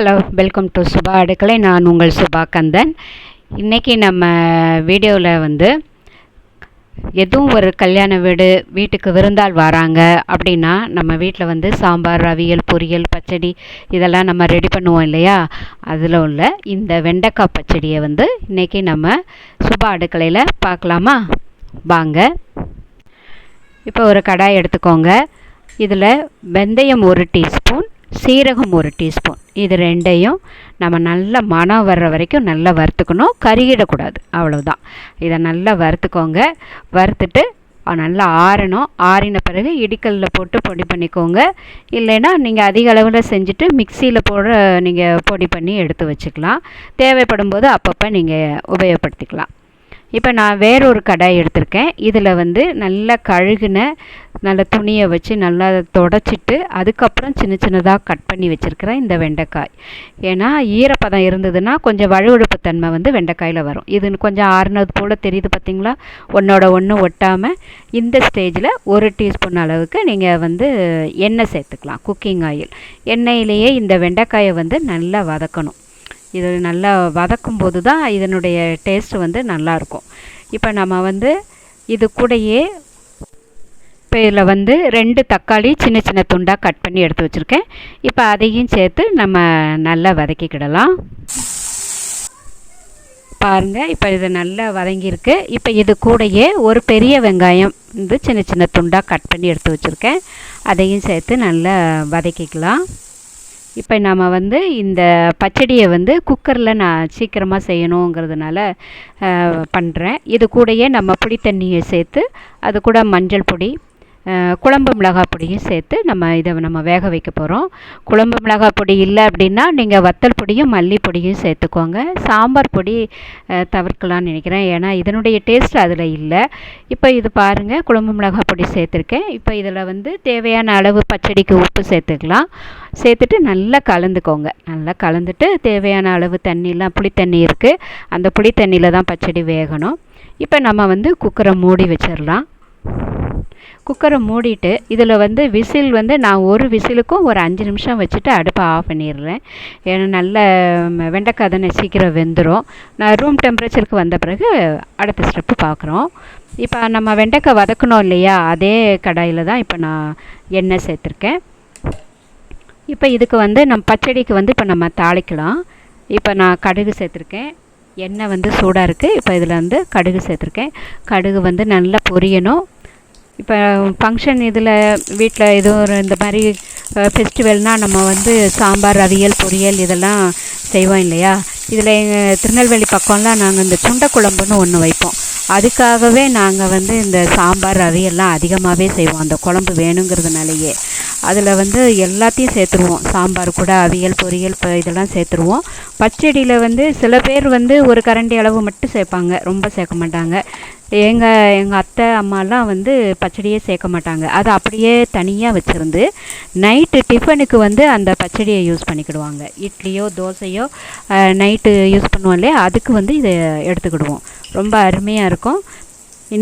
Hello welcome to Subha Adukkalai நான் உங்கள் சுபா கந்தன் இன்றைக்கி நம்ம வீடியோவில் வந்து எதுவும் ஒரு கல்யாண வீடு வீட்டுக்கு விருந்தாள் வராங்க அப்படின்னா நம்ம வீட்டில் வந்து சாம்பார் அவியல் பொரியல் பச்சடி இதெல்லாம் நம்ம ரெடி பண்ணுவோம் இல்லையா? அதில் உள்ள இந்த வெண்டைக்காய் பச்சடியை வந்து இன்றைக்கி நம்ம சுபா அடுக்கலையில் பார்க்கலாமா? வாங்க. இப்போ ஒரு கடாய் எடுத்துக்கோங்க. இதில் வெந்தயம் ஒரு டீஸ்பூன் சீரகம் ஒரு டீஸ்பூன். இது ரெண்டையும் நம்ம நல்லா மனம் வர்ற வரைக்கும் நல்லா வறுத்துக்கணும். கருகிடக்கூடாது. அவ்வளோதான் இதை நல்லா வறுத்துக்கோங்க. வறுத்துட்டு நல்லா ஆறணும். ஆறின பிறகு இடிக்கல்லில் போட்டு பொடி பண்ணிக்கோங்க. இல்லைன்னா நீங்கள் அதிக அளவில் செஞ்சுட்டு மிக்சியில் போட நீங்கள் பொடி பண்ணி எடுத்து வச்சுக்கலாம். தேவைப்படும் போது அப்பப்போ நீங்கள் உபயோகப்படுத்திக்கலாம். இப்போ நான் வேறொரு கடாய் எடுத்திருக்கேன். இதில் வந்து நல்லா கழுகுன நல்ல துணியை வச்சு நல்லா தொடச்சிட்டு அதுக்கப்புறம் சின்ன சின்னதாக கட் பண்ணி வச்சுருக்கிறேன் இந்த வெண்டைக்காய். ஏன்னா ஈரப்பதம் இருந்ததுன்னா கொஞ்சம் வழுவழுப்பு தன்மை வந்து வெண்டைக்காயில் வரும். இது கொஞ்சம் ஆறுனது போல் தெரியுது பார்த்தீங்களா ஒன்றோட ஒன்று ஒட்டாமல் இந்த ஸ்டேஜில் ஒரு டீஸ்பூன் அளவுக்கு நீங்கள் வந்து எண்ணெய் சேர்த்துக்கலாம். Cooking oil. எண்ணெயிலேயே இந்த வெண்டைக்காயை வந்து நல்லா வதக்கணும். இது நல்லா வதக்கும் போது தான் இதனுடைய டேஸ்ட் வந்து நல்லாயிருக்கும் இப்போ நம்ம வந்து இது கூடயே இப்போ இதில் வந்து ரெண்டு தக்காளி சின்ன சின்ன துண்டாக கட் பண்ணி எடுத்து வச்சுருக்கேன். இப்போ அதையும் சேர்த்து நம்ம நல்லா வதக்கிக்கிடலாம். பாருங்கள் இப்போ இது நல்லா வதங்கியிருக்கு. இப்போ இது கூடயே ஒரு பெரிய வெங்காயம் வந்து சின்ன சின்ன துண்டாக கட் பண்ணி எடுத்து வச்சுருக்கேன். அதையும் சேர்த்து நல்லா வதக்கிக்கலாம். இப்போ நாம் வந்து இந்த பச்சடியை வந்து குக்கரில் நான் சீக்கிரமாக செய்யணுங்கிறதுனால பண்ணுறேன் இது கூடயே நம்ம புளி தண்ணியை சேர்த்து அது கூட மஞ்சள் பொடி குழம்பு மிளகாய் பொடியும் சேர்த்து நம்ம இதை நம்ம வேக வைக்க போகிறோம் குழம்பு மிளகாய் பொடி இல்லை அப்படின்னா நீங்கள் வத்தல் பொடியும் மல்லி பொடியும் சேர்த்துக்கோங்க. சாம்பார் பொடி தவிர்க்கலாம்னு நினைக்கிறேன். ஏன்னா இதனுடைய டேஸ்ட் அதில் இல்லை. இப்போ இது பாருங்கள் குழம்பு மிளகாய் பொடி சேர்த்துருக்கேன். இப்போ இதில் வந்து தேவையான அளவு பச்சடிக்கு உப்பு சேர்த்துக்கலாம். சேர்த்துட்டு நல்லா கலந்துக்கோங்க. நல்லா கலந்துட்டு தேவையான அளவு தண்ணிலாம் புளி தண்ணி இருக்குது அந்த புளி தண்ணியில் தான் பச்சடி வேகணும். இப்போ நம்ம வந்து குக்கரை மூடி வச்சிடலாம். குக்கரை மூடிட்டு இதில் வந்து விசில் வந்து நான் ஒரு விசிலுக்கும் ஒரு அஞ்சு நிமிஷம் வச்சுட்டு அடுப்பை ஆஃப் பண்ணிடுறேன். ஏன்னா நல்ல வெண்டைக்காய் தானே சீக்கிரம் வெந்துடும் நான் ரூம் டெம்பரேச்சருக்கு வந்த பிறகு அடுத்த ஸ்டெப்பு பார்க்குறோம். இப்போ நம்ம வெண்டைக்காய் வதக்கணும் இல்லையா அதே கடாயில் தான் இப்போ நான் எண்ணெய் சேர்த்துருக்கேன். இப்போ இதுக்கு வந்து நம்ம பச்சடிக்கு வந்து இப்போ நம்ம தாளிக்கலாம். இப்போ நான் கடுகு சேர்த்துருக்கேன். எண்ணெய் வந்து சூடாக இருக்குது இப்போ இதில் வந்து கடுகு சேர்த்துருக்கேன். கடுகு வந்து நல்லா பொரியணும். இப்போ ஃபங்க்ஷன் இதில் வீட்டில் எதுவும் ஒரு இந்த மாதிரி ஃபெஸ்டிவல்னால் நம்ம வந்து சாம்பார் அவியல் பொரியல் இதெல்லாம் செய்வோம் இல்லையா? இதில் எங்கள் திருநெல்வேலி பக்கம்லாம் நாங்கள் இந்த சுண்டை குழம்புன்னு ஒன்று வைப்போம். அதுக்காகவே நாங்கள் வந்து இந்த சாம்பார் அவியெல்லாம் அதிகமாகவே செய்வோம். அந்த குழம்பு வேணுங்கிறதுனாலயே. அதில் வந்து எல்லாத்தையும் சேர்த்துருவோம். சாம்பார் கூட அவியல் பொரியல் இப்போ இதெல்லாம் சேர்த்துருவோம். பச்சடியில் வந்து சில பேர் வந்து ஒரு கரண்டி அளவு மட்டும் சேர்ப்பாங்க. ரொம்ப சேர்க்க மாட்டாங்க. எங்கள் எங்கள் அத்தை அம்மாலாம் வந்து பச்சடியே சேர்க்க மாட்டாங்க. அதை அப்படியே தனியாக வச்சுருந்து நைட்டு டிஃபனுக்கு வந்து அந்த பச்சடியை யூஸ் பண்ணிக்கிடுவாங்க. இட்லியோ தோசையோ நைட்டு யூஸ் பண்ணுவோம் இல்லையா? அதுக்கு வந்து இதை எடுத்துக்கிடுவோம். ரொம்ப அருமையாக இருக்கும்.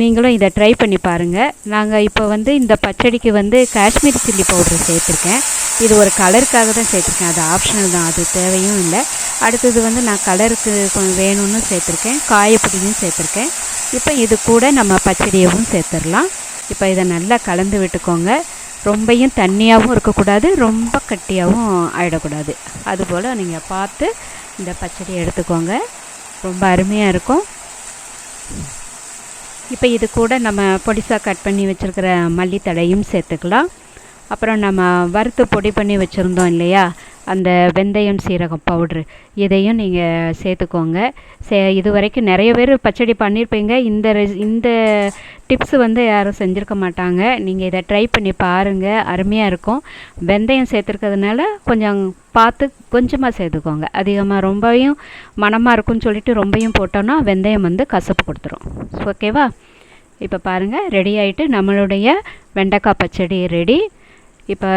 நீங்களும் இதை ட்ரை பண்ணி பாருங்கள் நாங்கள் இப்போ வந்து இந்த பச்சடிக்கு வந்து காஷ்மீர் சில்லி பவுடர் சேர்த்துருக்கேன். இது ஒரு கலருக்காக தான் சேர்த்துருக்கேன். அது ஆப்ஷனல் தான். அது தேவையும் இல்லை. அடுத்தது வந்து நான் கலருக்கு கொஞ்சம் வேணும்னு சேர்த்துருக்கேன். காயப்பொடியும் சேர்த்துருக்கேன். இப்போ இது கூட நம்ம பச்சடியவும் சேர்த்துடலாம் இப்போ இதை நல்லா கலந்து விட்டுக்கோங்க. ரொம்பையும் தண்ணியாகவும் இருக்கக்கூடாது. ரொம்ப கட்டியாகவும் ஆகிடக்கூடாது அதுபோல் நீங்கள் பார்த்து இந்த பச்சடி எடுத்துக்கோங்க. ரொம்ப அருமையாக இருக்கும். இப்போ இது கூட நம்ம பொடிசாக கட் பண்ணி வச்சுருக்கிற மல்லித்தழையும் சேர்த்துக்கலாம். அப்புறம் நம்ம வறுத்து பொடி பண்ணி வச்சுருந்தோம் இல்லையா? அந்த வெந்தயம் சீரகம் பவுட்ரு இதையும் நீங்கள் சேர்த்துக்கோங்க. சே இது வரைக்கும் நிறைய பேர் பச்சடி பண்ணியிருப்பீங்க இந்த ரெஸ் இந்த டிப்ஸ் வந்து யாரும் செஞ்சுருக்க மாட்டாங்க. நீங்கள் இதை ட்ரை பண்ணி பாருங்கள் அருமையாக இருக்கும். வெந்தயம் சேர்த்துருக்கிறதுனால கொஞ்சம் பார்த்து கொஞ்சமாக சேர்த்துக்கோங்க. அதிகமாக ரொம்பவும் மணமாக இருக்கும்னு சொல்லிட்டு ரொம்பவும் போட்டோன்னா வெந்தயம் வந்து கசப்பு கொடுத்துரும். ஓகேவா இப்போ பாருங்கள் ரெடி ஆகிட்டு நம்மளுடைய வெண்டைக்காய் பச்சடி ரெடி இப்போ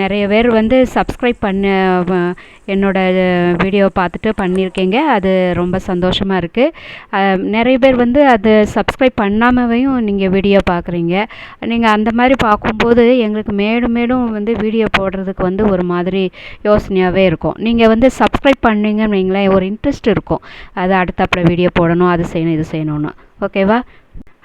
நிறைய பேர் வந்து சப்ஸ்கிரைப் பண்ண என்னோட வீடியோ பார்த்துட்டு பண்ணியிருக்கீங்க. அது ரொம்ப சந்தோஷமாக இருக்குது நிறைய பேர் வந்து அது சப்ஸ்கிரைப் பண்ணாமவையும் நீங்கள் வீடியோ பார்க்குறீங்க. நீங்கள் அந்த மாதிரி பார்க்கும்போது எங்களுக்கு மேலும் மேலும் வந்து வீடியோ போடுறதுக்கு வந்து ஒரு மாதிரி யோசனையாகவே இருக்கும். நீங்கள் வந்து சப்ஸ்கிரைப் பண்ணீங்கன்னு வைங்களேன் ஒரு இன்ட்ரெஸ்ட் இருக்கும். அது அடுத்தாப்புல வீடியோ போடணும் அது செய்யணும் இது செய்யணும்னு. ஓகேவா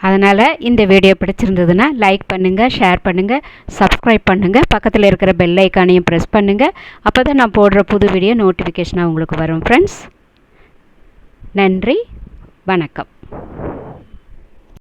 அதனால் இந்த வீடியோ பிடிச்சிருந்ததுன்னா லைக் பண்ணுங்கள் ஷேர் பண்ணுங்கள் சப்ஸ்கிரைப் பண்ணுங்கள் பக்கத்தில் இருக்கிற பெல் ஐக்கானையும் ப்ரெஸ் பண்ணுங்கள் அப்போ தான் நான் போடுற புது வீடியோ நோட்டிஃபிகேஷனாக உங்களுக்கு வரும் ஃப்ரெண்ட்ஸ் நன்றி வணக்கம்.